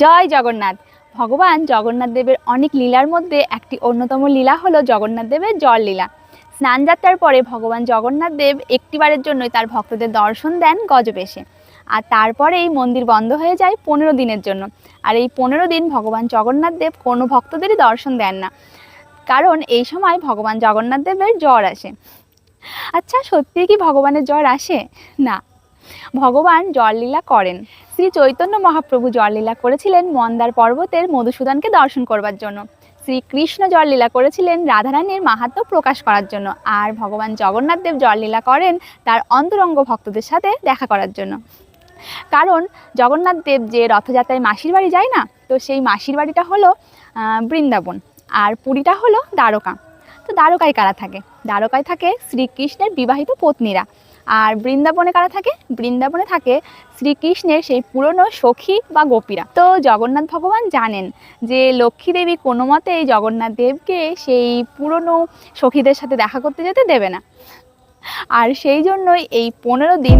জয় জগন্নাথ। ভগবান জগন্নাথ দেবের অনেক লীলার মধ্যে একটি অন্যতম লীলা হলো জগন্নাথ দেবের জল লীলা। স্নান যাত্রার পরে ভগবান জগন্নাথ দেব একটিবারের জন্যই তার ভক্তদের দর্শন দেন গজবেশে আর তারপরেই মন্দির বন্ধ হয়ে যায় পনেরো দিনের জন্য। আর এই পনেরো দিন ভগবান জগন্নাথ দেব কোনো ভক্তদেরই দর্শন দেন না। কারণ এই সময় ভগবান জগন্নাথ দেবের জ্বর আসে। আচ্ছা সত্যি কি ভগবানের জ্বর আসে? না ভগবান জললীলা করেন। শ্রী চৈতন্য মহাপ্রভু জললীলা করেছিলেন মন্দার পর্বতের মধুসূদনকে দর্শন করবার জন্য। শ্রীকৃষ্ণ জললীলা করেছিলেন রাধারানীর মাহাত্ম্য প্রকাশ করার জন্য। আর ভগবান জগন্নাথ দেব জললীলা করেন তার অন্তরঙ্গ ভক্তদের সাথে দেখা করার জন্য। কারণ জগন্নাথ দেব যে রথযাত্রায় মাসির বাড়ি যায় না, তো সেই মাসির বাড়িটা হলো বৃন্দাবন। আর পুরীটা হলো দ্বারকা। তো দ্বারকায় কারা থাকে? দ্বারকায় থাকে শ্রীকৃষ্ণের বিবাহিত পত্নীরা। আর বৃন্দাবনে কারা থাকে? বৃন্দাবনে থাকে শ্রীকৃষ্ণের সেই পুরনো সখী বা গোপীরা। তো জগন্নাথ ভগবান জানেন যে লক্ষ্মী দেবী কোনো মতেই জগন্নাথ দেবকে সেই পুরনো সখীদের সাথে দেখা করতে যেতে দেবে না। আর সেই জন্যই এই পনেরো দিন